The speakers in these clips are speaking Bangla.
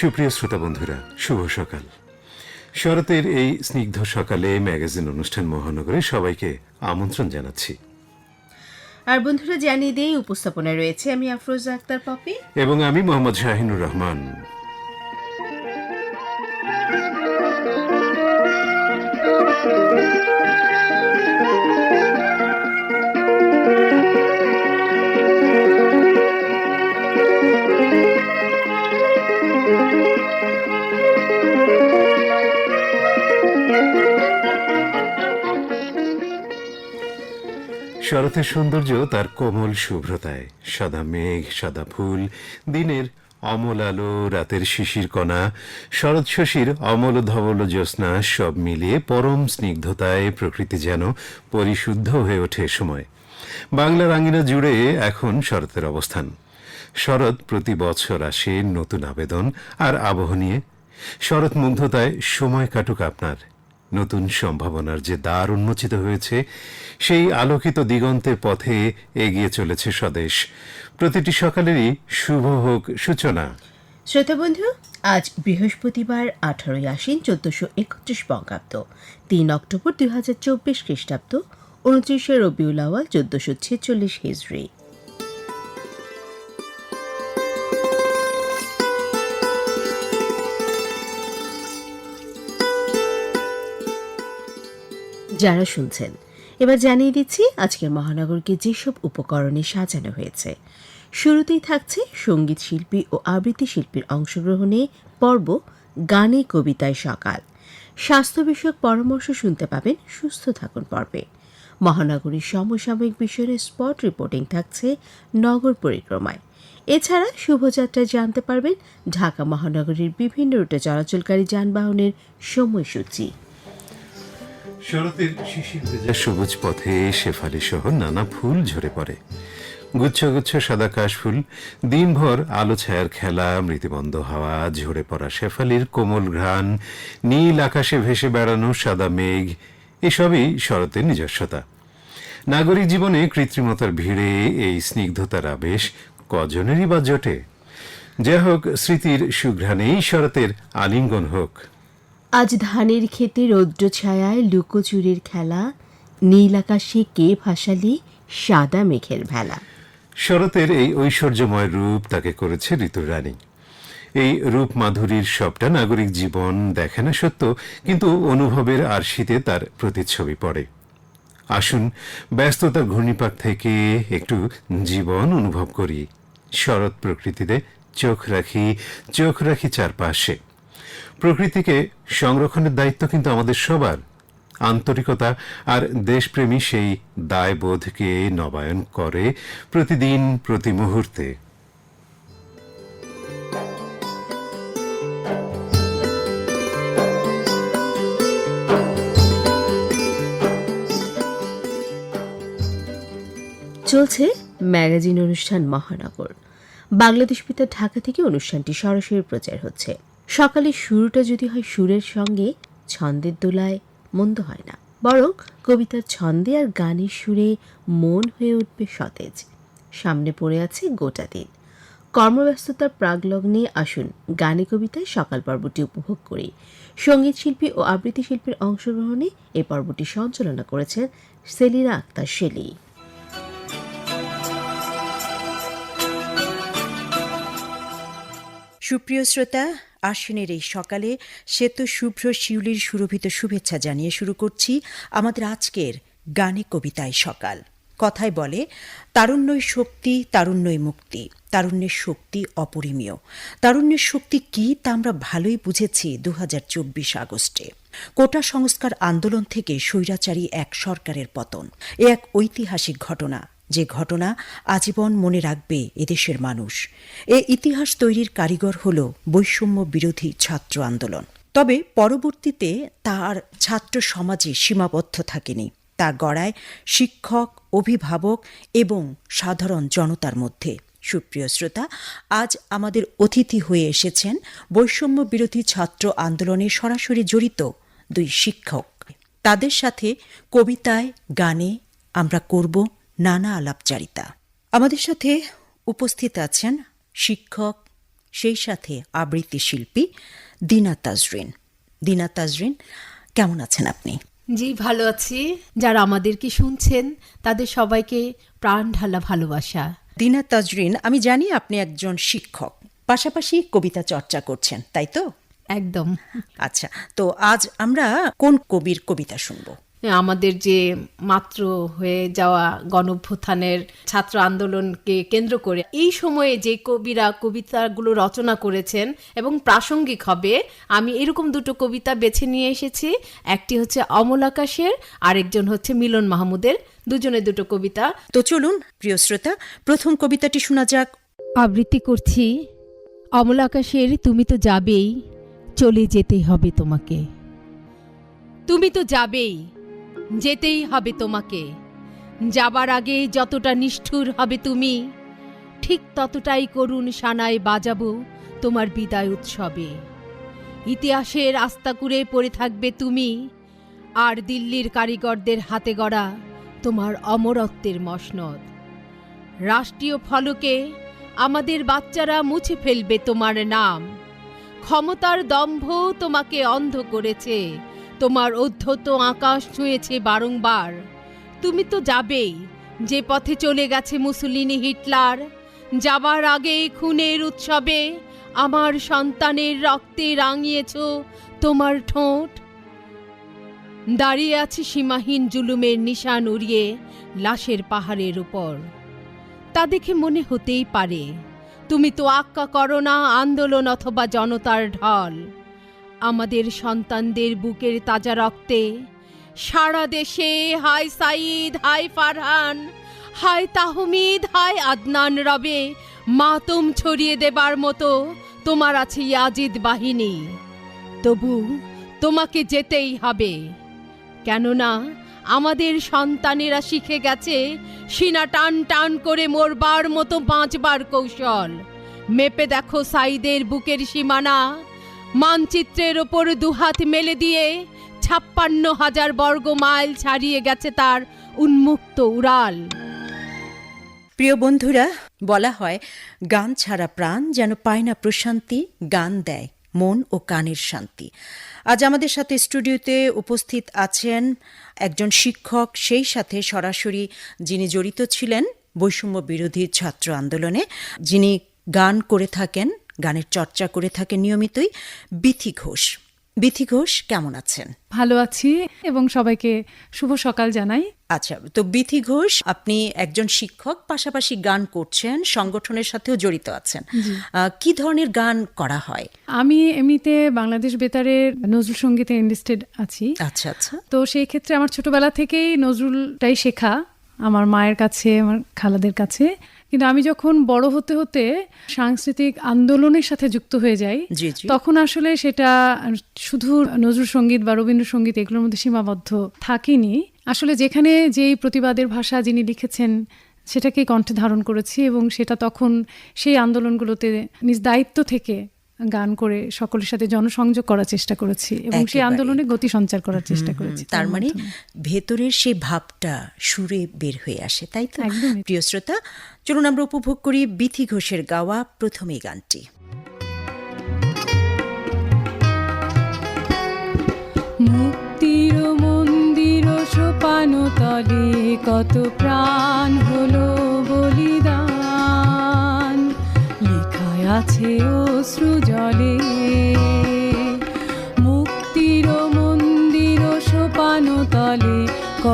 সুপ্রিয় শ্রোতা বন্ধুরা শুভ সকাল। শরতের এই স্নিগ্ধ সকালে ম্যাগাজিন অনুষ্ঠান মহানগরে সবাইকে আমন্ত্রণ জানাচ্ছি। আর বন্ধুরা জানিয়ে দিয়ে উপস্থাপনায় রয়েছে আমি আফরোজা আক্তার পপি। এবং আমি মোহাম্মদ শাহিনুর রহমান। শরতের সৌন্দর্য তার কোমল শুভ্রতায়। সাদা মেঘ, সাদা ফুল। দিনের অমল আলো, রাতের শিশির কণা, শরৎ শশীর অমল ধবল জ্যোৎস্না, সব মিলিয়ে পরম স্নিগ্ধতায় প্রকৃতি যেন পরিশুদ্ধ হয়ে ওঠে সময়। বাংলার আঙ্গিনা জুড়ে এখন শরতের অবস্থান। শরৎ প্রতি বছর আসে নতুন আবেদন আর আবহ নিয়ে। শরৎ মুগ্ধতায় সময় কাটুক আপনার। নতুন সম্ভাবনার যে দ্বার উন্মোচিত হয়েছে, সেই আলোকিত দিগন্তের পথে এগিয়ে চলেছে স্বদেশ। প্রতিটি সকালেরই শুভ হোক সূচনা। শ্রোতা বন্ধু, আজ বৃহস্পতিবার, আঠারোই আশ্বিন, চোদ্দশো একত্রিশ বঙ্গাব্দ। তিন অক্টোবর দুই হাজার চব্বিশ খ্রিস্টাব্দ, উনত্রিশে রবিউল আওয়াল চোদ্দশো ছেচল্লিশ হিজড়ি। যারা শুনছেন। এবার জানিয়ে দিচ্ছি, আজকের মহানগরকে যেসব উপকরণে সাজানো হয়েছে। শুরুতেই থাকছে সংগীত শিল্পী ও আবৃত্তি শিল্পীর অংশগ্রহণে পর্ব গানে কবিতায় সকাল। স্বাস্থ্য বিষয়ক পরামর্শ শুনতে পাবেন সুস্থ থাকুন পর্বে। মহানগরীর সমসাময়িক বিষয়ে স্পট রিপোর্টিং থাকছে নগর পরিক্রমায়। এছাড়া শুভযাত্রায় জানতে পারবেন ঢাকা মহানগরীর বিভিন্ন রুটে চলাচলকারী যানবাহনের সময়সূচি। শরতের শিশির ভেজা। সবুজ পথে শেফালি সহ নানা ফুল ঝরে পড়ে। গুচ্ছ গুচ্ছ সাদা কাশফুল, দিনভর আলো ছায়ার খেলা মৃতিবন্ধ হাওয়া, ঝরে পড়া শেফালির কোমল ঘ্রাণ, নীল আকাশে ভেসে বেড়ানো সাদা মেঘ, এসবই শরতের নিজস্বতা। নাগরিক জীবনে কৃত্রিমতার ভিড়ে এই স্নিগ্ধতার আবেশ কজনেরই বা জোটে। যাই হোক, স্মৃতির সুঘ্রাণেই শরতের আলিঙ্গন হোক। আজ ধানের ক্ষেতে রৌদ্র ছায়ায় লুকোচুরির খেলা, নীল আকাশে কে ভাসালি, সাদা মেঘের ভেলা। শরতের এই ঐশ্বর্যময় রূপ তাকে করেছে ঋতুর রানী। এই রূপ মাধুরীর সবটা নাগরিক জীবন দেখে না সত্য, কিন্তু অনুভবের আরশিতে তার প্রতিচ্ছবি পড়ে। আসুন ব্যস্ততার ঘূর্ণিপাক থেকে একটু জীবন অনুভব করি। শরৎ প্রকৃতিতে চোখ রাখি চোখ রাখি চারপাশে। প্রকৃতিকে সংরক্ষণের দায়িত্ব কিন্তু আমাদের সবার। আন্তরিকতা আর দেশপ্রেমী সেই দায়বোধকে নবায়ন করে প্রতিদিন, প্রতি মুহূর্তে। চলছে ম্যাগাজিন অনুষ্ঠান মহানগর। বাংলাদেশ পিতা ঢাকা থেকে অনুষ্ঠানটি সরাসরি প্রচার হচ্ছে। সকালে শুরুটা যদি হয় সুরের সঙ্গে, ছন্দের দোলায় মন্দ হয় না। বরং কবিতার ছন্দে আর গানের সুরে মন হয়ে উঠবে সতেজ। সামনে পড়ে আছে গোটা দিন। কর্মব্যস্ততার প্রাগলগ্নে আসুন, গানে কবিতায় সকাল পর্বটি উপভোগ করি। সংগীত শিল্পী ও আবৃত্তি শিল্পীর অংশগ্রহণে এই পর্বটি সঞ্চালনা করেছেন সেলিনা আক্তার শেলি সুপ্রিয় শ্রোতা আশ্বিনের এই সকালে শ্বেত শুভ্র শিউলির সুরভিত শুভেচ্ছা জানিয়ে শুরু করছি আমাদের আজকের গানে কবিতায় সকাল। কথায় বলে, তারুণ্যই শক্তি, তারুণ্যই মুক্তি, তারুণ্যের শক্তি অপরিমীয়। তারুণ্যের শক্তি কি তা আমরা ভালোই বুঝেছি দু হাজার চব্বিশ আগস্টে। কোটা সংস্কার আন্দোলন থেকে স্বৈরাচারী এক সরকারের পতন। এ এক ঐতিহাসিক ঘটনা। যে ঘটনা আজীবন মনে রাখবে এদেশের মানুষ। এ ইতিহাস তৈরির কারিগর হল বৈষম্য বিরোধী ছাত্র আন্দোলন। তবে পরবর্তীতে তার ছাত্র সমাজে সীমাবদ্ধ থাকেনি। তা গড়ায় শিক্ষক, অভিভাবক এবং সাধারণ জনতার মধ্যে। সুপ্রিয় শ্রোতা, আজ আমাদের অতিথি হয়ে এসেছেন বৈষম্য বিরোধী ছাত্র আন্দোলনে সরাসরি জড়িত দুই শিক্ষক। তাদের সাথে কবিতায়, গানে আমরা করব নানা আলাপচারিতা। আমাদের সাথে উপস্থিত আছেন শিক্ষক সেই সাথে আবৃত্তি শিল্পী দিনা তাজরিন। দিনা তাজরিন কেমন আছেন আপনি? জি ভালো আছি। যারা আমাদেরকে শুনছেন তাদের সবাইকে প্রাণ ঢালা ভালোবাসা। দিনা তাজরিন আমি জানি আপনি একজন শিক্ষক পাশাপাশি কবিতা চর্চা করছেন তাই তো? একদম। আচ্ছা তো আজ আমরা কোন কবির কবিতা শুনব? আমাদের যে মাত্র হয়ে যাওয়া গণভ্যুত্থানের ছাত্র আন্দোলনকে কেন্দ্র করে এই সময়ে যে কবিরা কবিতাগুলো রচনা করেছেন এবং প্রাসঙ্গিক হবে আমি এরকম দুটো কবিতা বেছে নিয়ে এসেছি। একটি হচ্ছে অমল আকাশের আরেকজন হচ্ছে মিলন মাহমুদের। দুজনের দুটো কবিতা। তো চলুন প্রিয় শ্রোতা প্রথম কবিতাটি শোনা যাক। আবৃত্তি করছি অমল আকাশের তুমি তো যাবেই চলে যেতেই হবে তোমাকে। তুমি তো যাবেই যেতেই হবে তোমাকে। যাবার আগে যতটা নিষ্ঠুর হবে তুমি, ঠিক ততটাই করুণ সানায় বাজাবো তোমার বিদায় উৎসবে। ইতিহাসের আস্তাকুরে পড়ে থাকবে তুমি, আর দিল্লির কারিগরদের হাতে গড়া তোমার অমরত্বের মসনদ। রাষ্ট্রীয় ফলকে আমাদের বাচ্চারা মুছে ফেলবে তোমার নাম। ক্ষমতার দম্ভ তোমাকে অন্ধ করেছে তোমার অধ্যত আকাশ ছুঁয়েছে বারংবার। তুমি তো যাবেই, যে পথে চলে গেছে মুসুলিনি হিটলার। যাবার আগে খুনের উৎসবে আমার সন্তানের রক্তে রাঙিয়েছ তোমার ঠোঁট। দাঁড়িয়ে আছে সীমাহীন জুলুমের নিশান উড়িয়ে লাশের পাহাড়ের উপর। তা দেখে মনে হতেই পারে, তুমি তো আক্কা করো না আন্দোলন অথবা জনতার ঢল। আমাদের সন্তানদের বুকের তাজা রক্তে। সারা দেশে high Saeed high Farhan high Tahmid high Adnan রবে, মাতম ছড়িয়ে দেবার মতো তোমার আছে ইয়াজিদ বাহিনী। তবু তোমাকে যেতেই হবে। কেননা আমাদের সন্তানেরা শিখে গেছে, সিনা টান টান করে মরবার মতো বাঁচবার কৌশল। মেপে দেখো সাইদের বুকের সীমানা মানচিত্রের ওপর দুহাত মেলে দিয়ে ছাপ্পান্ন হাজার বর্গ মাইল ছাড়িয়ে গেছে তার উন্মুক্ত উড়াল। প্রিয় বন্ধুরা, বলা হয়, গান ছাড়া প্রাণ যেন পায় না প্রশান্তি, গান দেয় মন ও কানের শান্তি। আজ আমাদের সাথে স্টুডিওতে উপস্থিত আছেন একজন শিক্ষক, সেই সাথে সরাসরি যিনি জড়িত ছিলেন বৈষম্য বিরোধী ছাত্র আন্দোলনে, যিনি গান করে থাকেন গানের চর্চা করে থাকেন নিয়মিতই বিথি ঘোষ। বিথি ঘোষ কেমন আছেন? ভালো আছি এবং সবাইকে শুভ সকাল জানাই। আচ্ছা তো বিথি ঘোষ আপনি একজন শিক্ষক পাশাপাশি গান করছেন সংগঠনের সাথেও জড়িত আছেন। কি ধরনের গান করা হয়? আমি এমনিতে বাংলাদেশ বেতারের নজরুল সঙ্গীতে ইনভেস্টেড আছি। আচ্ছা আচ্ছা। তো সেই ক্ষেত্রে আমার ছোটবেলা থেকেই নজরুলটাই শেখা। আমার মায়ের কাছে আমার খালাদের কাছে। কিন্তু আমি যখন বড় হতে হতে সাংস্কৃতিক আন্দোলনের সাথে যুক্ত হয়ে যাই তখন আসলে সেটা শুধু নজরুল সংগীত বা রবীন্দ্রসঙ্গীত এগুলোর মধ্যে সীমাবদ্ধ থাকেনি। আসলে যেখানে যেই প্রতিবাদের ভাষা যিনি লিখেছেন সেটাকেই কণ্ঠে ধারণ করেছি এবং সেটা তখন সেই আন্দোলনগুলোতে নিজ দায়িত্ব থেকে গান করে সকলের সাথে জনসংযোগ করার চেষ্টা করেছি এবং সেই আন্দোলনে গতি সঞ্চার করার চেষ্টা করেছি তার মানে ভেতরের সেই ভাবটা সুরে বের হয়ে আসে তাই তো। প্রিয় শ্রোতা চলুন আমরা উপভোগ করি বিথি ঘোষের গাওয়া প্রথম এই গানটি। মুক্তির মন্দির সোপান তলে কত প্রাণ হলো বলিদান। লেখায় আছে অশ্রু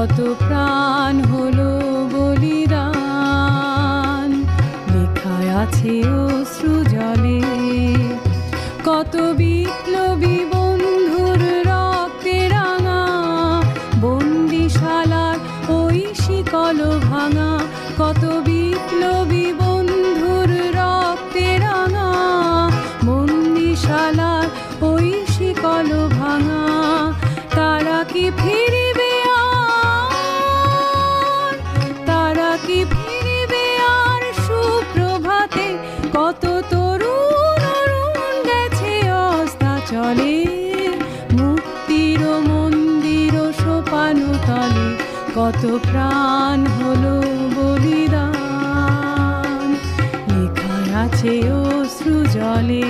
কত প্রাণ হলো বলিদান। লেখায় নাচে অশ্রু জলে।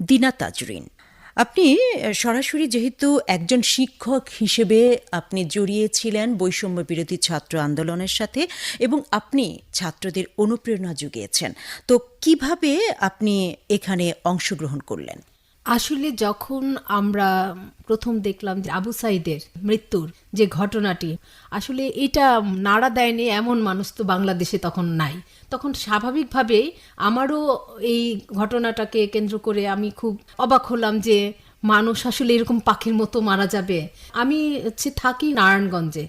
দিনা তাজরিন, আপনি সরাসরি যেহেতু একজন শিক্ষক হিসেবে আপনি জড়িয়েছিলেন বৈষম্য বিরোধী ছাত্র আন্দোলনের সাথে এবং আপনি ছাত্রদের অনুপ্রেরণা জুগিয়েছেন, তো কীভাবে আপনি এখানে অংশগ্রহণ করলেন? আসলে যখন আমরা প্রথম দেখলাম যে আবু সাইদের মৃত্যুর যে ঘটনাটি, আসলে এটা নাড়া দেয়নি এমন মানুষ তো বাংলাদেশে তখন নাই। তখন স্বাভাবিকভাবেই আমারও এই ঘটনাটাকে কেন্দ্র করে আমি খুব অবাক হলাম যে মানুষ আসলে এরকম পাখির মতো মারা যাবে। আমি হচ্ছে থাকি নারায়ণগঞ্জে।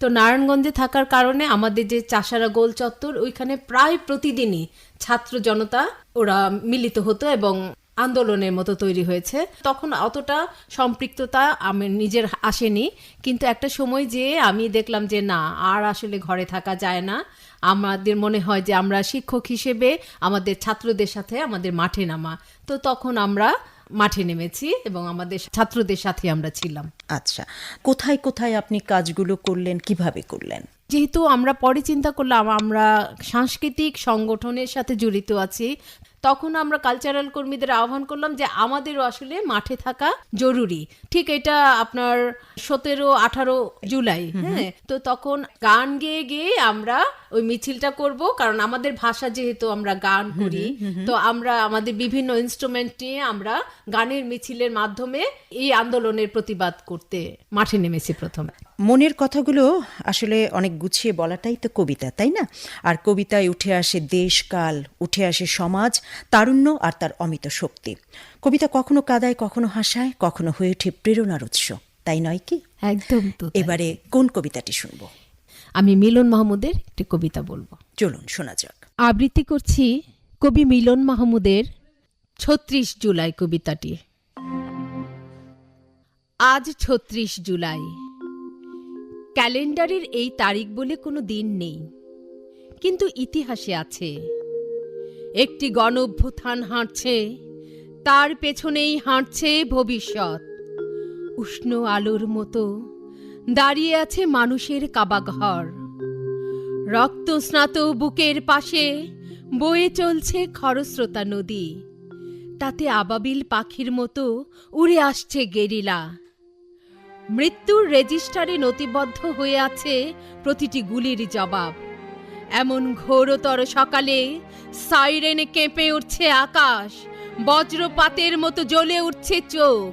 তো নারায়ণগঞ্জে থাকার কারণে আমাদের যে চাষারা গোল চত্বর, ওইখানে প্রায় প্রতিদিনই ছাত্র জনতা ওরা মিলিত হতো এবং আন্দোলনের মতো তৈরি হয়েছে। তখন অতটা সম্পৃক্ততা আমি নিজের আসেনি। কিন্তু একটা সময় যে আমি দেখলাম যে না আর আসলে ঘরে থাকা যায় না। আমাদের মনে হয় যে আমরা শিক্ষক হিসেবে আমাদের ছাত্রদের সাথে আমাদের মাঠে নামা। তো তখন আমরা মাঠে নেমেছি এবং আমাদের ছাত্রদের সাথে আমরা ছিলাম। আচ্ছা কোথায় কোথায় আপনি কাজগুলো করলেন কীভাবে করলেন? যেহেতু আমরা পরে চিন্তা করলাম আমরা সাংস্কৃতিক সংগঠনের সাথে জড়িত আছি। তখন আমরা কালচারাল কর্মীদের আহ্বান করলাম যে আমাদেরও আসলে মাঠে থাকা জরুরি। ঠিক এটা আপনার সতেরো আঠারো জুলাই হ্যাঁ? তো তখন গান গেয়ে গেয়ে আমরা ওই মিছিলটা করব কারণ আমাদের ভাষা যেহেতু আমরা গান করি তো আমরা আমাদের বিভিন্ন ইনস্ট্রুমেন্ট নিয়ে আমরা গানের মিছিলের মাধ্যমে এই আন্দোলনের প্রতিবাদ করতে মাঠে নেমেছি প্রথমে। মনের কথাগুলো আসলে অনেক গুছিয়ে বলাটাই তো কবিতা তাই না? আর কবিতায় উঠে আসে দেশ কাল উঠে আসে সমাজ তারুণ্য আর তার অমিত শক্তি। কবিতা কখনো কাদায় কখনো হাসায় কখনো হয়ে ওঠে প্রেরণার উৎস তাই নয় কি? একদম তো এবারে কোন কবিতাটি শুনব? আমি মিলন মাহমুদের একটি কবিতা বলব। চলুন শোনা যাক। আবৃত্তি করছি কবি মিলন মাহমুদের ছত্রিশ জুলাই কবিতাটি। আজ ছত্রিশ জুলাই। ক্যালেন্ডারের এই তারিখ বলে কোনো দিন নেই, কিন্তু ইতিহাসে আছে। একটি গণ অভ্যুত্থান হাঁটছে, তার পেছনেই হাঁটছে ভবিষ্যৎ। উষ্ণ আলোর মতো দাঁড়িয়ে আছে মানুষের কাবাঘর। রক্তস্নাত বুকের পাশে বয়ে চলছে খরস্রোতা নদী। তাতে আবাবিল পাখির মতো উড়ে আসছে গেরিলা। মৃত্যুর রেজিস্টারে নথিবদ্ধ হয়ে আছে প্রতিটি গুলির জবাব। এমন ঘোরতর সকালে সাইরেনে কেঁপে উঠছে আকাশ, বজ্রপাতের মতো জ্বলে উঠছে চোখ।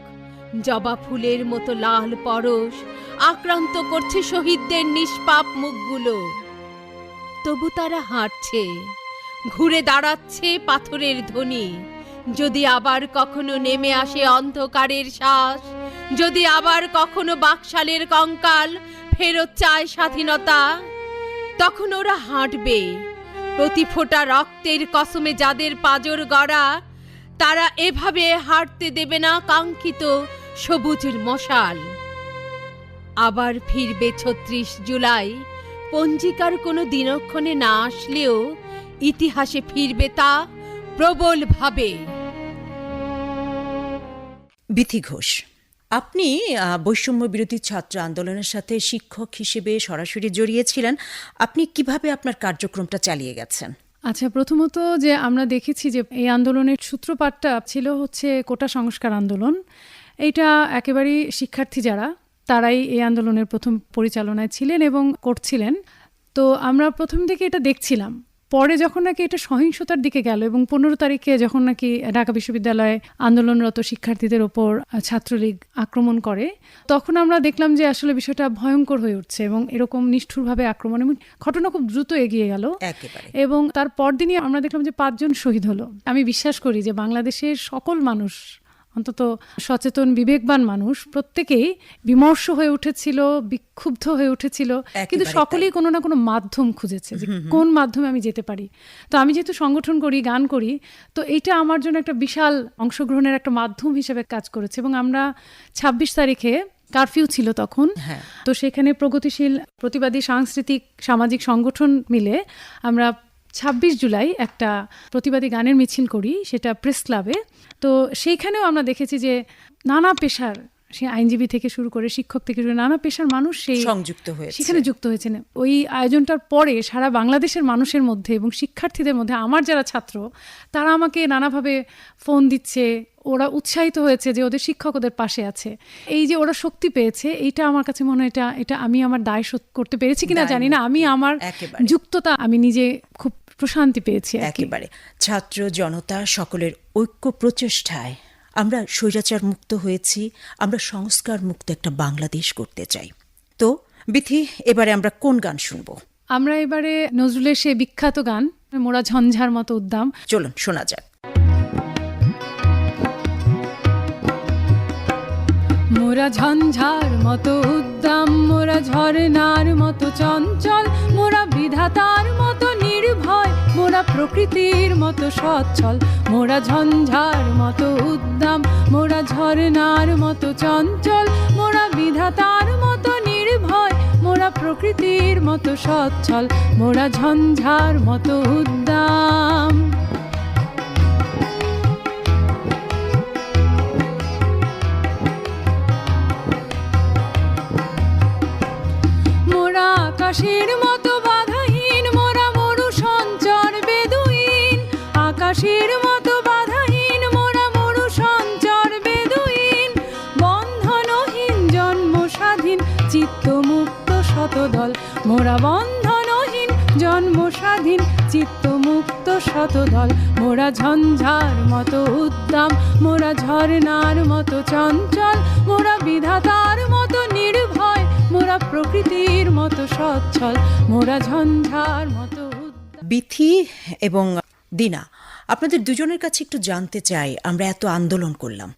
জবা ফুলের মতো লাল পরশ আক্রান্ত করছে শহীদদের নিষ্পাপ মুখগুলো। তবু তারা হাঁটছে, ঘুরে দাঁড়াচ্ছে পাথরের ধ্বনি। যদি আবার কখনো নেমে আসে অন্ধকারের শ্বাস, যদি আবার কখনো বাকশালের কঙ্কাল ফেরত চায় স্বাধীনতা, তখন ওরা হাঁটবে। প্রতি ফোঁটা রক্তের কসমে যাদের পাজর গড়া, তারা এভাবে হাঁটতে দেবে না কাঙ্ক্ষিত সবুজের মশাল। আবার ফিরবে ছত্রিশ জুলাই, পঞ্জিকার কোনো দিনক্ষণে না আসলেও ইতিহাসে ফিরবে তা প্রবলভাবে। বিথি ঘোষ, আপনি বৈষম্য বিরোধী ছাত্র আন্দোলনের সাথে শিক্ষক হিসেবে সরাসরি জড়িয়েছিলেন, আপনি কীভাবে আপনার কার্যক্রমটা চালিয়ে গেছেন? আচ্ছা প্রথমত যে আমরা দেখেছি যে এই আন্দোলনের সূত্রপাতটা ছিল হচ্ছে কোটা সংস্কার আন্দোলন। এইটা একেবারেই শিক্ষার্থী যারা, তারাই এই আন্দোলনের প্রথম পরিচালনায় ছিলেন এবং করছিলেন। তো আমরা প্রথম থেকে এটা দেখছিলাম। পরে যখন নাকি এটা সহিংসতার দিকে গেল এবং পনেরো তারিখে যখন নাকি ঢাকা বিশ্ববিদ্যালয়ে আন্দোলনরত শিক্ষার্থীদের ওপর ছাত্রলীগ আক্রমণ করে তখন আমরা দেখলাম যে আসলে বিষয়টা ভয়ঙ্কর হয়ে উঠছে এবং এরকম নিষ্ঠুরভাবে আক্রমণ এবং ঘটনা খুব দ্রুত এগিয়ে গেল। এবং তার পরদিনই আমরা দেখলাম যে পাঁচজন শহীদ হলো। আমি বিশ্বাস করি যে বাংলাদেশের সকল মানুষ অন্তত সচেতন বিবেকবান মানুষ প্রত্যেকেই বিমর্ষ হয়ে উঠেছিল বিক্ষুব্ধ হয়ে উঠেছিল কিন্তু সকলেই কোনো না কোনো মাধ্যম খুঁজেছে যে কোন মাধ্যমে আমি যেতে পারি। তো আমি যেহেতু সংগঠন করি গান করি তো এইটা আমার জন্য একটা বিশাল অংশগ্রহণের একটা মাধ্যম হিসেবে কাজ করেছে এবং আমরা ছাব্বিশ তারিখে কারফিউ ছিল তখন। হ্যাঁ। তো সেখানে প্রগতিশীল প্রতিবাদী সাংস্কৃতিক সামাজিক সংগঠন মিলে আমরা ছাব্বিশ জুলাই একটা প্রতিবাদী গানের মিছিল করি, সেটা প্রেস ক্লাবে। তো সেইখানেও আমরা দেখেছি যে নানা পেশার সে আইনজীবী থেকে শুরু করে শিক্ষক থেকে শুরু নানা পেশার মানুষ সেই সংযুক্ত হয়েছে। সেখানে যুক্ত হয়েছেন। ওই আয়োজনটার পরে সারা বাংলাদেশের মানুষের মধ্যে এবং শিক্ষার্থীদের মধ্যে আমার যারা ছাত্র তারা আমাকে নানাভাবে ফোন দিচ্ছে। ওরা উৎসাহিত হয়েছে যে ওদের শিক্ষক ওদের পাশে আছে। এই যে ওরা শক্তি পেয়েছে এইটা আমার কাছে মনে হয় এটা এটা আমি আমার দায় শোধ করতে পেরেছি কিনা জানি না। আমি আমার যুক্ততা আমি নিজে খুব প্রশান্তি পেয়েছি একেবারে। ছাত্র জনতা সকলের ঐক্য প্রচেষ্টায় আমরা স্বৈরাচার মুক্ত হয়েছি আমরা সংস্কার মুক্ত একটা বাংলাদেশ করতে চাই। তো বিথি এবারে আমরা কোন গান শুনব? আমরা এবারে নজরুলের সে বিখ্যাত গান মোরা ঝঞ্ঝার মতো উদ্দাম। চলুন শোনা যাক। মোরা ঝঞ্ঝার মতো উদ্দাম মোরা ঝরনার মতো চঞ্চল মোরা বিধাতার মতো নির্ভয়। মোরা প্রকৃতির মতো সচ্ছল। মোরা ঝঞ্ঝার মতো উদ্দাম, মোরা ঝরনার মতো চঞ্চল, মোরা বিধাতার মতো নির্ভয়, মোরা প্রকৃতির মতো সচ্ছল, মোরা ঝঞ্ঝার মতো উদ্দাম। মোরা আকাশের মতো মোরা বন্ধনহীন জন্ম স্বাধীন চিত্ত মুক্ত শতদল। মোরা ঝঞ্ঝার মতো উদ্দাম, মোরা ঝরনার মতো চঞ্চল, মোরা বিধাতার মতো নির্ভয়, মোরা প্রকৃতির মতো সচ্ছল, মোরা ঝঞ্ঝার মতো বিথি এবং দিনা, আপনাদের দুজনের কাছে একটু জানতে চাই, আমরা এত আন্দোলন করলাম।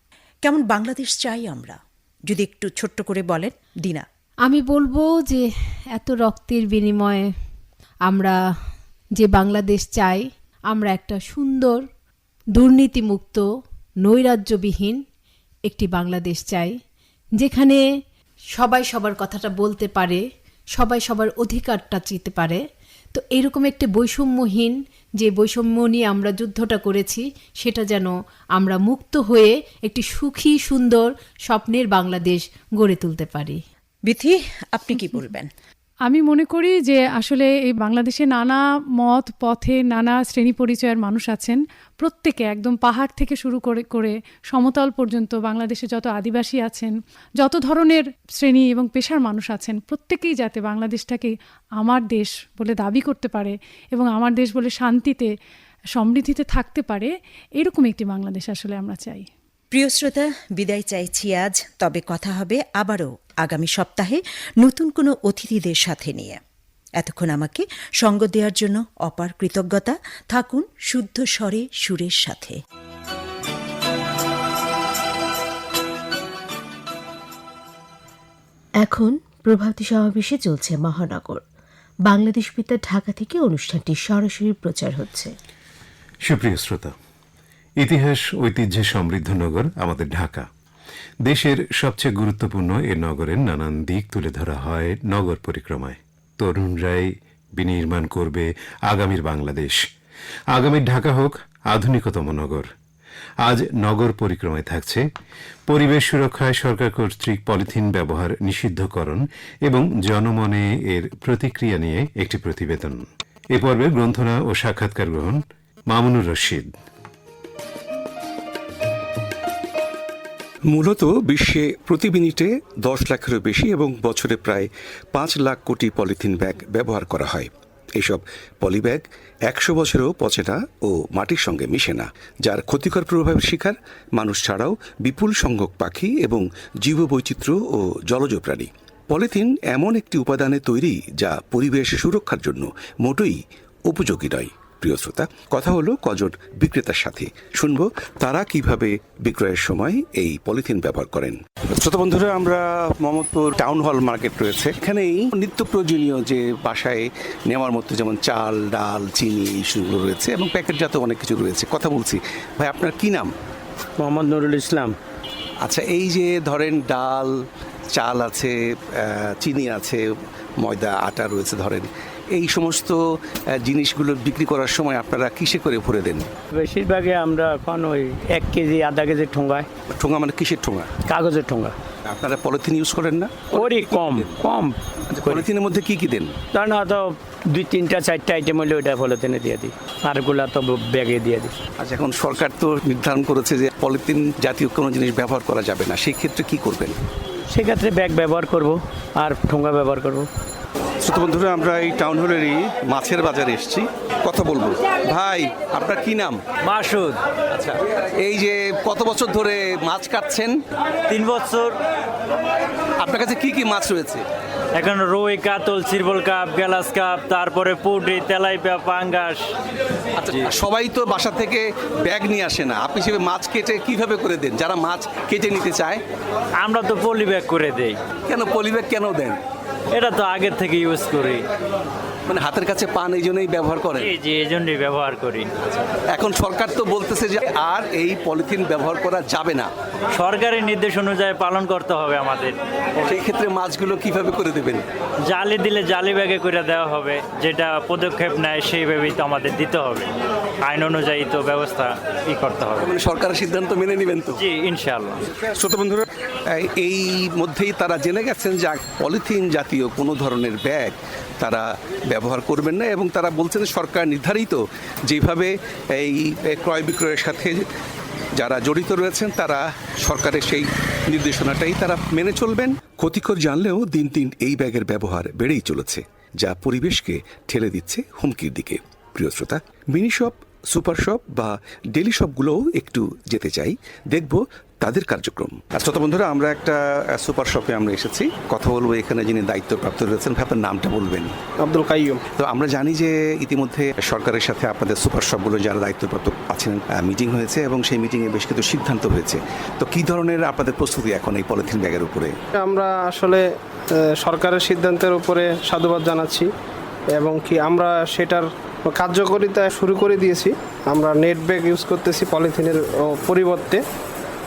কেমন বাংলাদেশ চাই আমরা? যদি একটু ছোট্ট করে বলেন, দিনা। আমি বলব যে এত রক্তের বিনিময়ে আমরা যে বাংলাদেশ চাই, আমরা একটা সুন্দর, দুর্নীতিমুক্ত, নৈরাজ্যবিহীন একটি বাংলাদেশ চাই, যেখানে সবাই সবার কথাটা বলতে পারে, সবাই সবার অধিকারটা চিতে পারে। তো এরকম একটি বৈষম্যহীন যে বৈষম্য নিয়ে আমরা যুদ্ধটা করেছি, সেটা যেন আমরা মুক্ত হয়ে একটি সুখী, সুন্দর, স্বপ্নের বাংলাদেশ গড়ে তুলতে পারি। বিথি আপনি কি বলবেন? আমি মনে করি যে আসলে এই বাংলাদেশে নানা মত, পথে নানা শ্রেণি পরিচয়ের মানুষ আছেন। প্রত্যেকে একদম পাহাড় থেকে শুরু করে করে সমতল পর্যন্ত বাংলাদেশে যত আদিবাসী আছেন, যত ধরনের শ্রেণি এবং পেশার মানুষ আছেন, প্রত্যেকেই যাতে বাংলাদেশটাকে আমার দেশ বলে দাবি করতে পারে এবং আমার দেশ বলে শান্তিতে, সমৃদ্ধিতে থাকতে পারে, এরকম একটি বাংলাদেশ আসলে আমরা চাই। প্রিয় শ্রোতা, বিদায় চাইছি আজ। তবে কথা হবে আবারও আগামী সপ্তাহে নতুন কোনো অতিথিদের সাথে নিয়ে। এতক্ষণ আমাকে সঙ্গ দেওয়ার জন্য অপার কৃতজ্ঞতা। থাকুন শুদ্ধ স্বরে সুরের সাথে। এখন প্রভাতী সমাবেশে চলছে মহানগর। বাংলাদেশ বিদ্যা ঢাকা থেকে অনুষ্ঠানটি সরাসরি প্রচার হচ্ছে। সুপ্রিয় শ্রোতা ইতিহাস, ঐতিহ্যে সমৃদ্ধ নগর আমাদের ঢাকা। দেশের সবচেয়ে গুরুত্বপূর্ণ এ নগরের নানান দিক তুলে ধরা হয় নগর পরিক্রমায়। তরুণরাই বিনির্মাণ করবে আগামীর বাংলাদেশ। আগামীর ঢাকা হোক আধুনিকতম নগর। আজ নগর পরিক্রমায় থাকছে পরিবেশ সুরক্ষায় সরকার কর্তৃক পলিথিন ব্যবহার নিষিদ্ধকরণ এবং জনমনে এর প্রতিক্রিয়া নিয়ে একটি প্রতিবেদন। এ পর্বে গ্রন্থনা ও সাক্ষাৎকার গ্রহণ মামুনুর রশিদ। মূলত বিশ্বে প্রতি মিনিটে দশ লাখেরও বেশি এবং বছরে প্রায় পাঁচ লাখ কোটি পলিথিন ব্যাগ ব্যবহার করা হয়। এসব পলিব্যাগ একশো বছরেও পচে না ও মাটির সঙ্গে মিশে না, যার ক্ষতিকর প্রভাবের শিকার মানুষ ছাড়াও বিপুল সংখ্যক পাখি এবং জীববৈচিত্র্য ও জলজ প্রাণী। পলিথিন এমন একটি উপাদানে তৈরি যা পরিবেশ সুরক্ষার জন্য মোটেই উপযোগী নয়। প্রিয় শ্রোতা কথা হলো কজন বিক্রেতার সাথে। শুনব তারা কীভাবে বিক্রয়ের সময় এই পলিথিন ব্যবহার করেন। শ্রোতা বন্ধুরা আমরা মোহাম্মদপুর টাউন হল মার্কেট রয়েছে। এখানেই নিত্য প্রয়োজনীয় যে বাসায় নেওয়ার মতো যেমন চাল ডাল চিনি এইসবগুলো রয়েছে এবং প্যাকেটজাত অনেক কিছু রয়েছে। কথা বলছি ভাই আপনার কি নাম? মোহাম্মদ নুরুল ইসলাম। আচ্ছা এই যে ধরেন ডাল চাল আছে চিনি আছে ময়দা আটা রয়েছে ধরেন এই সমস্ত জিনিসগুলো বিক্রি করার সময় আপনারা কিসে করে ভরে দেন? বেশিরভাগে আমরা এখন ওই এক কেজি আধা কেজি ঠোঙায় ঠোঙা মানে কিসের ঠোঙা? কাগজের ঠোঙা। আপনারা পলিথিন ইউজ করেন না? করি কম কম আচ্ছা, পলিথিনের মধ্যে কি কি দেন? ধরেন হয়তো দুই তিনটা চারটা আইটেম হলে ওইটা পলিথিনে দিয়ে দিই। আরগুলা তো ব্যাগে দিয়ে দিই। আচ্ছা এখন সরকার তো নির্ধারণ করেছে যে পলিথিন জাতীয় কোনো জিনিস ব্যবহার করা যাবে না। সেই ক্ষেত্রে কি করবেন? সেক্ষেত্রে ব্যাগ ব্যবহার করব আর ঠোঙা ব্যবহার করব। শ্রোতা বন্ধুরা আমরা এই টাউন হলেরই মাছের বাজারে এসেছি। কথা বলব। ভাই আপনার কি নাম? মাসুদ। আচ্ছা এই যে কত বছর ধরে মাছ কাটছেন? তিন বছর। আপনার কাছে কি কি মাছ রয়েছে? এখন রুই কাতল চিরবল কাপ গ্যালাস কাপ তারপরে পুডি তেলাইপা পাঙ্গাস। আচ্ছা সবাই তো বাসা থেকে ব্যাগ নিয়ে আসে না। আপনি সেভাবে মাছ কেটে কীভাবে করে দেন? যারা মাছ কেটে নিতে চায়? আমরা তো পলি ব্যাগ করে দেই। কেন পলি ব্যাগ কেন দেন? এটা তো আগের থেকে ইউজ করি। মানে হাতের কাছে পান এই জন্যই ব্যবহার করেন? যে এই জন্যই ব্যবহার করি। এখন সরকার তো বলতেছে যে আর এই পলিথিন ব্যবহার করা যাবে না। সরকারের নির্দেশ অনুযায়ী পালন করতে হবে আমাদের। সেই ক্ষেত্রে মাছগুলো কীভাবে করে দেবেন? জালি দিলে জালি ব্যাগে করে দেওয়া হবে যেটা পদক্ষেপ নেয় সেইভাবেই তো আমাদের দিতে হবে। আইন অনুযায়ী তো ব্যবস্থা ই করতে হবে। মানে সরকারের সিদ্ধান্ত মেনে নেবেন তো? জি ইনশাআল্লাহ। শ্রোতা বন্ধুরা এই- এই মধ্যেই তারা জেনে গেছেন যে পলিথিন জাতীয় কোনো ধরনের ব্যাগ তারা ব্যবহার করবেন না এবং তারা বলছেন সরকার নির্ধারিত যেভাবে এই ক্রয় বিক্রয়ের সাথে যারা জড়িত রয়েছেন, তারা সরকারের সেই নির্দেশনাটাই তারা মেনে চলবেন। ক্ষতিকর জানলেও দিন দিন এই ব্যাগের ব্যবহার বেড়েই চলেছে, যা পরিবেশকে ঠেলে দিচ্ছে হুমকির দিকে। প্রিয় শ্রোতা মিনি শপ সুপার শপ বা ডেলি শপগুলোও একটু যেতে চাই। দেখব তাদের কার্যক্রম। শ্রোতা বন্ধুরা আমরা একটা সুপার শপে আমরা এসেছি। কথা বলব এখানে যিনি দায়িত্বপ্রাপ্ত রয়েছেন ভাই, আপনার নামটা বলবেন। আব্দুল কাইয়ুম। তো আমরা জানি যে ইতিমধ্যে সরকারের সাথে আপনাদের সুপার শপগুলো যারা দায়িত্বপ্রাপ্ত আছেন মিটিং হয়েছে এবং সেই মিটিংয়ে বেশ কিছু সিদ্ধান্ত হয়েছে। তো কি ধরনের আপনাদের প্রস্তুতি এখন এই পলিথিন ব্যাগের উপরে? আমরা আসলে সরকারের সিদ্ধান্তের উপরে সাধুবাদ জানাচ্ছি এবং কি আমরা সেটার কার্যকারিতা শুরু করে দিয়েছি। আমরা নেট ব্যাগ ইউজ করতেছি পলিথিনের পরিবর্তে।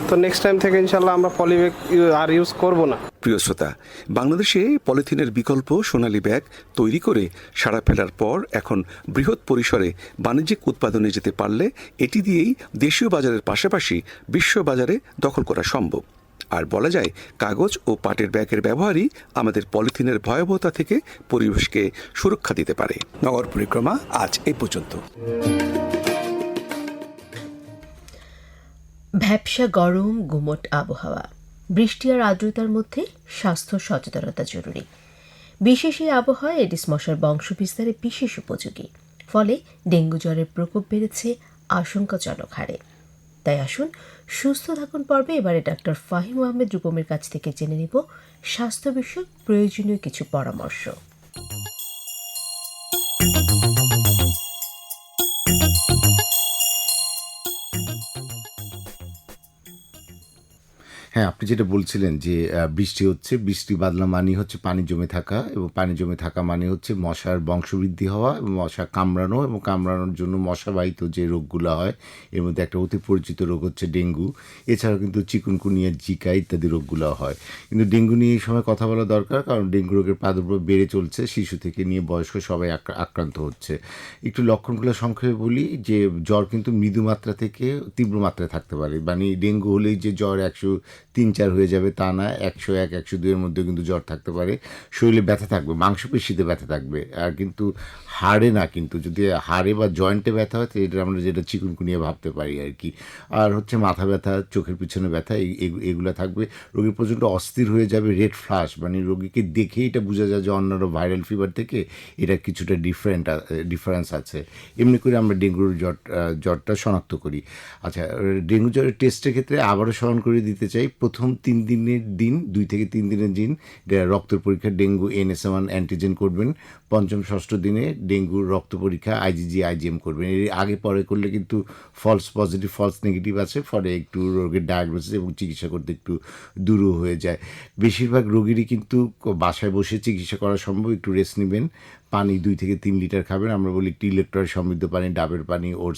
তো নেক্সট টাইম থেকে ইনশাল্লাহ আমরা পলি ব্যাগ আর ইউজ করব না। প্রিয় শ্রোতা বাংলাদেশে পলিথিনের বিকল্প সোনালী ব্যাগ তৈরি করে সাড়া ফেলার পর এখন বৃহৎ পরিসরে বাণিজ্যিক উৎপাদনে যেতে পারলে এটি দিয়েই দেশীয় বাজারের পাশাপাশি বিশ্ব বাজারে দখল করা সম্ভব। আর বলা যায় কাগজ ও পাটের ব্যাগের ব্যবহারই আমাদের পলিথিনের ভয়াবহতা থেকে পরিবেশকে সুরক্ষা দিতে পারে। নগর পরিক্রমা আজ এ পর্যন্ত। ভ্যাবসা গরম গুমট আবহাওয়া। বৃষ্টি আর আর্দ্রতার মধ্যে স্বাস্থ্য সচেতনতা জরুরি। বিশেষ এই আবহাওয়া এডিস মশার বংশ বিস্তারে বিশেষ উপযোগী। ফলে ডেঙ্গু জ্বরের প্রকোপ বেড়েছে, আশঙ্কাজনক হারে। তাই আসুন, সুস্থ থাকুন পর্বে এবারে ডাক্তার ফাহিম আহমেদ রূপমের কাছ থেকে জেনে নিব স্বাস্থ্য বিষয়ক প্রয়োজনীয় কিছু পরামর্শ। হ্যাঁ আপনি যেটা বলছিলেন যে বৃষ্টি হচ্ছে, বৃষ্টি বাদলা মানে হচ্ছে পানি জমে থাকা এবং পানি জমে থাকা মানে হচ্ছে মশার বংশবৃদ্ধি হওয়া এবং মশা কামড়ানো এবং কামড়ানোর জন্য মশাবাহিত যে রোগগুলো হয়, এর মধ্যে একটা অতি পরিচিত রোগ হচ্ছে ডেঙ্গু। এছাড়াও কিন্তু চিকুনকুনিয়া, জিকা ইত্যাদি রোগগুলো হয়। কিন্তু ডেঙ্গু নিয়ে এই সময় কথা বলা দরকার, কারণ ডেঙ্গু রোগের প্রাদুর্ভাব বেড়ে চলছে, শিশু থেকে নিয়ে বয়স্ক সবাই আক্রা- আক্রান্ত হচ্ছে। একটু লক্ষণগুলো সংক্ষেপে বলি, যে জ্বর কিন্তু মৃদু মাত্রা থেকে তীব্র মাত্রায় থাকতে পারে। মানে ডেঙ্গু হলেই যে জ্বর একশো তিন চার হয়ে যাবে, তা না, একশো এক, একশো দুইয়ের মধ্যে কিন্তু জ্বর থাকতে পারে। শরীরে ব্যথা থাকবে, মাংসপেশিতে ব্যথা থাকবে, আর কিন্তু হাড়ে না কিন্তু, যদি হাড়ে বা জয়েন্টে ব্যথা হয় এটা আমরা যেটা চিকুনকুনিয়ে ভাবতে পারি আর কি। আর হচ্ছে মাথা ব্যথা, চোখের পিছনে ব্যথা এগুলো থাকবে। রোগী প্রচণ্ড অস্থির হয়ে যাবে, রেড ফ্লাশ মানে রোগীকে দেখেই এটা বোঝা যায় যে অন্যান্য ভাইরাল ফিভার থেকে এটা কিছুটা ডিফারেন্ট ডিফারেন্স আছে। এমনি করে আমরা ডেঙ্গুর জ্বর জ্বরটা শনাক্ত করি। আচ্ছা ডেঙ্গু জ্বরের টেস্টের ক্ষেত্রে আবারও স্মরণ করে দিতে চাই প্রথম তিন দিনের দিন, দুই থেকে তিন দিনের দিন রক্তের পরীক্ষা, ডেঙ্গু এনএসএমান অ্যান্টিজেন করবেন। পঞ্চম, ষষ্ঠ দিনে ডেঙ্গুর রক্ত পরীক্ষা আইজিজি আইজিএম করবেন। এর আগে পরে করলে কিন্তু ফলস পজিটিভ ফলস নেগেটিভ আছে, ফলে একটু রোগের ডায়াগনোসিস এবং চিকিৎসা করতে একটু দূরও হয়ে যায়। বেশিরভাগ রোগীরই কিন্তু বাসায় বসে চিকিৎসা করা সম্ভব, একটু রেস্ট নেবেন। পানি দুই থেকে তিন লিটার খাবেন। আমরা বলি একটি ইলেকট্রয়েড সমৃদ্ধ পানি, ডাবের পানি ওর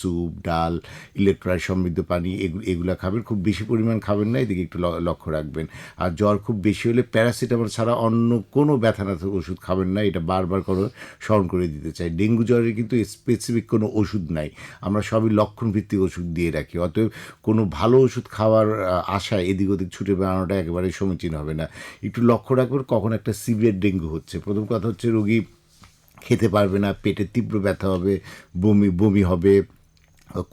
স্যুপ, ডাল, ইলেকট্রয়েড সমৃদ্ধ পানি এগুলো খাবেন। খুব বেশি পরিমাণ খাবেন না, এদিকে একটু লক্ষ্য রাখবেন। আর জ্বর খুব বেশি হলে প্যারাসিটামল ছাড়া অন্য কোনো ব্যথানাথক ওষুধ খাবেন না। এটা বারবার করে স্মরণ করে দিতে চাই। ডেঙ্গু জ্বরের কিন্তু স্পেসিফিক কোনো ওষুধ নাই। আমরা সবই লক্ষণ ভিত্তিক ওষুধ দিয়ে রাখি। অতএব কোনো ভালো ওষুধ খাওয়ার আশায় এদিক ওদিক ছুটে বেড়ানোটা একেবারে সমীচীন হবে না। একটু লক্ষ্য রাখবেন কখন একটা সিভিয়ার ডেঙ্গু হচ্ছে। প্রথম কথা হচ্ছে রোগী খেতে পারবে না পেটে তীব্র ব্যথা হবে বমি বমি হবে।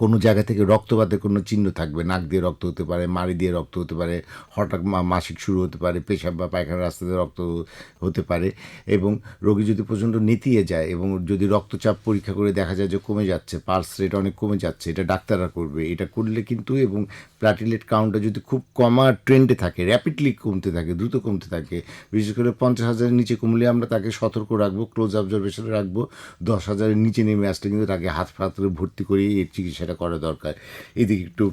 কোনো জায়গা থেকে রক্তপাতের কোনো চিহ্ন থাকবে। নাক দিয়ে রক্ত হতে পারে, মাড়ি দিয়ে রক্ত হতে পারে, হঠাৎ মাসিক শুরু হতে পারে, পেশাব বা পায়খানার রাস্তাতে রক্ত হতে পারে এবং রোগী যদি প্রচণ্ড নেতিয়ে যায় এবং যদি রক্তচাপ পরীক্ষা করে দেখা যায় যে কমে যাচ্ছে পালস রেট অনেক কমে যাচ্ছে, এটা ডাক্তাররা করবে। এটা করলে কিন্তু এবং প্লাটিলেট কাউন্টটা যদি খুব কমা ট্রেন্ডে থাকে র্যাপিডলি কমতে থাকে, দ্রুত কমতে থাকে, বিশেষ করে পঞ্চাশ হাজারের নিচে কমলে আমরা তাকে সতর্ক রাখব ক্লোজ অবজারভেশনে রাখব, দশ হাজারের নিচে নেমে আসলে কিন্তু তাকে হাত ফাত ভর্তি করে চিকিৎসাটা করা দরকার। এদিকে একটু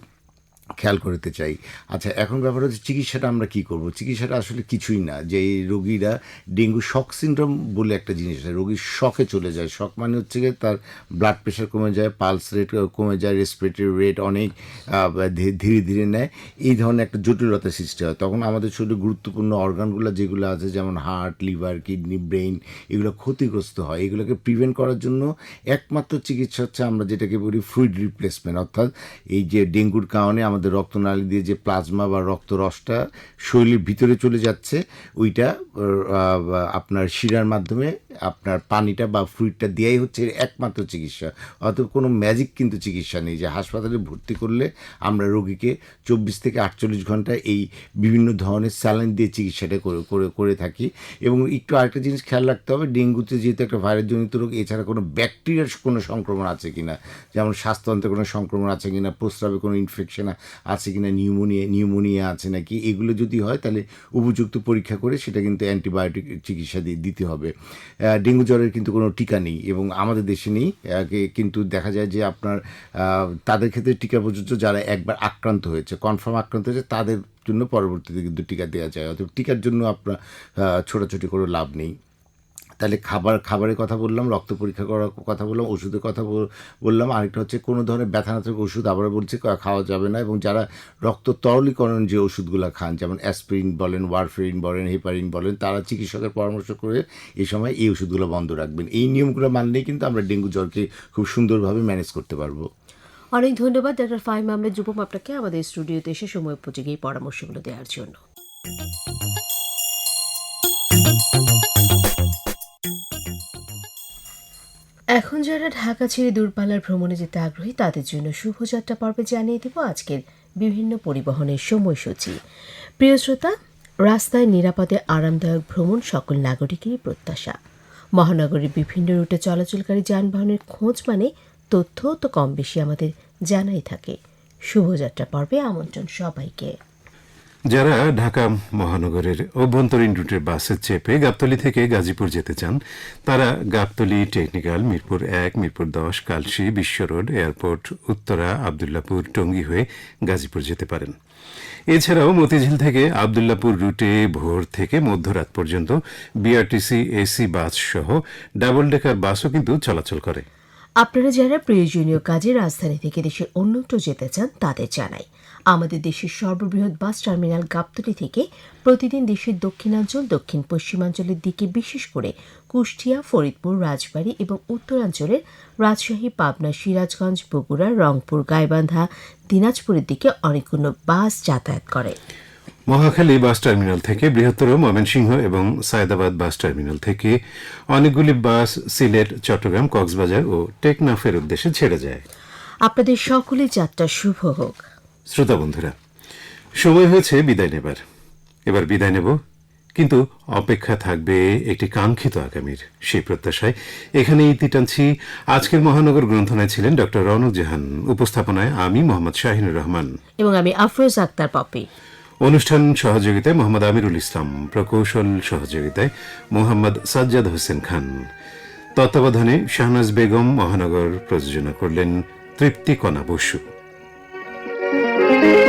খেয়াল করতে চাই। আচ্ছা এখন ব্যাপার হচ্ছে চিকিৎসাটা আমরা কি করব? চিকিৎসাটা আসলে কিছুই না। যে এই রোগীরা ডেঙ্গু শক সিনড্রোম বলে একটা জিনিস রোগীর শখে চলে যায়। শক মানে হচ্ছে গিয়ে তার ব্লাড প্রেশার কমে যায় পালস রেট কমে যায় রেসপিরেটরি রেট অনেক ধীরে ধীরে নেয়। এই ধরনের একটা জটিলতা সৃষ্টি হয়। তখন আমাদের শরীরে গুরুত্বপূর্ণ অর্গানগুলো যেগুলো আছে, যেমন হার্ট লিভার কিডনি ব্রেইন এগুলো ক্ষতিগ্রস্ত হয়। এগুলোকে প্রিভেন্ট করার জন্য একমাত্র চিকিৎসা হচ্ছে আমরা যেটাকে বলি ফ্লুইড রিপ্লেসমেন্ট অর্থাৎ এই যে ডেঙ্গুর কারণে আমাদের রক্তনালী দিয়ে যে প্লাজমা বা রক্তরসটা শরীরের ভিতরে চলে যাচ্ছে, ওইটা আপনার শিরার মাধ্যমে আপনার পানিটা বা ফ্লুইডটা দেওয়াই হচ্ছে একমাত্র চিকিৎসা। অতএব কোনো ম্যাজিক কিন্তু চিকিৎসা নেই যে হাসপাতালে ভর্তি করলে আমরা রোগীকে চব্বিশ থেকে আটচল্লিশ ঘণ্টা এই বিভিন্ন ধরনের স্যালাইন দিয়ে চিকিৎসাটা করে করে করে থাকি। এবং একটু আরেকটা জিনিস খেয়াল রাখতে হবে, ডেঙ্গুতে যেহেতু একটা ভাইরাসজনিত রোগ, এছাড়া কোনো ব্যাকটেরিয়ার কোনো সংক্রমণ আছে কি না যেমন স্বাস্থ্যতন্ত্রে কোনো সংক্রমণ আছে কি না প্রস্রাবে কোনো ইনফেকশন আছে কিনা নিউমোনিয়া নিউমোনিয়া আছে নাকি, এগুলো যদি হয় তাহলে উপযুক্ত পরীক্ষা করে সেটা কিন্তু অ্যান্টিবায়োটিক চিকিৎসা দিয়ে দিতে হবে। ডেঙ্গু জ্বরের কিন্তু কোনো টিকা নেই এবং আমাদের দেশে নেই। কিন্তু দেখা যায় যে আপনার তাদের ক্ষেত্রে টিকা প্রযোজ্য যারা একবার আক্রান্ত হয়েছে কনফার্ম আক্রান্ত হয়েছে, তাদের জন্য পরবর্তীতে কিন্তু টিকা দেওয়া যায়। অর্থাৎ টিকার জন্য আপনার ছোটাছুটি করে লাভ নেই। তাহলে খাবার, খাবারের কথা বললাম, রক্ত পরীক্ষা করার কথা বললাম, ওষুধের কথা বল- বললাম, আরেকটা হচ্ছে কোনো ধরনের ব্যথানাথক ওষুধ আবার বলছি খাওয়া যাবে না এবং যারা রক্ত তরলীকরণ যে ওষুধগুলো খান, যেমন অ্যাসপিরিন বলেন ওয়ারফেরিন বলেন হেপারিন বলেন, তারা চিকিৎসকের পরামর্শ করে এই সময় এই ওষুধগুলো বন্ধ রাখবেন। এই নিয়মগুলো মানলেই কিন্তু আমরা ডেঙ্গু জ্বরকে খুব সুন্দরভাবে ম্যানেজ করতে পারব। অনেক ধন্যবাদ, ডাক্তার ফাহিম আহমেদ যুবম আপনাকে। আমাদের স্টুডিওতে এসে সময় উপযোগী পরামর্শগুলো দেওয়ার জন্য। এখন যারা ঢাকা ছেড়ে দূরপাল্লার ভ্রমণে যেতে আগ্রহী, তাদের জন্য শুভযাত্রা পর্বে জানিয়ে দেব আজকের বিভিন্ন পরিবহনের সময়সূচি। প্রিয় শ্রোতা, রাস্তায় নিরাপদে আরামদায়ক ভ্রমণ সকল নাগরিকেরই প্রত্যাশা। মহানগরীর বিভিন্ন রুটে চলাচলকারী যানবাহনের খোঁজ মানে তথ্য তো কম বেশি আমাদের জানাই থাকে। শুভযাত্রা পর্বে আমন্ত্রণ সবাইকে। যারা ঢাকা মহানগরের অভ্যন্তরীণ রুটের বাসে চেপে গাবতলী থেকে গাজীপুর যেতে চান, তারা গাবতলী টেকনিক্যাল, মিরপুর এক, মিরপুর দশ, কালশি, বিশ্ব রোড, এয়ারপোর্ট, উত্তরা, আবদুল্লাপুর টঙ্গী হয়ে গাজীপুর যেতে পারেন। এছাড়াও মতিঝিল থেকে আবদুল্লাপুর রুটে ভোর থেকে মধ্যরাত পর্যন্ত বিআরটিসি এসি বাস সহ ডাবল ডেকার বাসও কিন্তু চলাচল করে। আপনারা যারা প্রয়োজনীয় কাজে রাজধানী থেকে দেশের অন্যত্র যেতে চান, তাদের জানাই আমাদের দেশের সর্ববৃহৎ বাস টার্মিনাল গাবতলী থেকে প্রতিদিন দেশের দক্ষিণাঞ্চল দক্ষিণ পশ্চিমাঞ্চলের দিকে বিশেষ করে কুষ্টিয়া ফরিদপুর রাজবাড়ী এবং উত্তরাঞ্চলের রাজশাহী পাবনা সিরাজগঞ্জ বগুড়া রংপুর গাইবান্ধা দিনাজপুরের দিকে অনেকগুলো বাস যাতায়াত করে। মহাখালী বাস টার্মিনাল থেকে বৃহত্তর ময়মনসিংহ এবং সায়দাবাদ বাস টার্মিনাল থেকে অনেকগুলি বাস সিলেট চট্টগ্রাম কক্সবাজার ও টেকনাফের উদ্দেশ্যে ছেড়ে যায়। আপনাদের সকলের যাত্রা শুভ হোক। শ্রোতা বন্ধুরা সময় হয়েছে বিদায় নেবার। এবার বিদায় নেব কিন্তু অপেক্ষা থাকবে একটি কাঙ্ক্ষিত আগামীর। সেই প্রত্যাশায় এখানে ইতি টানছি। আজকের মহানগর গ্রন্থনায় ছিলেন ডক্টর রনক জাহান। উপস্থাপনায় আমি মোহাম্মদ শাহিনুর রহমান। এবং আমি আফরোজ আক্তার পপি। অনুষ্ঠান সহযোগিতায় মোহাম্মদ আমিরুল ইসলাম। প্রকৌশল সহযোগিতায় মোহাম্মদ সাজ্জাদ হোসেন খান। তত্ত্বাবধানে শাহনাজ বেগম মহানগর প্রযোজনা করলেন তৃপ্তি কণা বসু। Música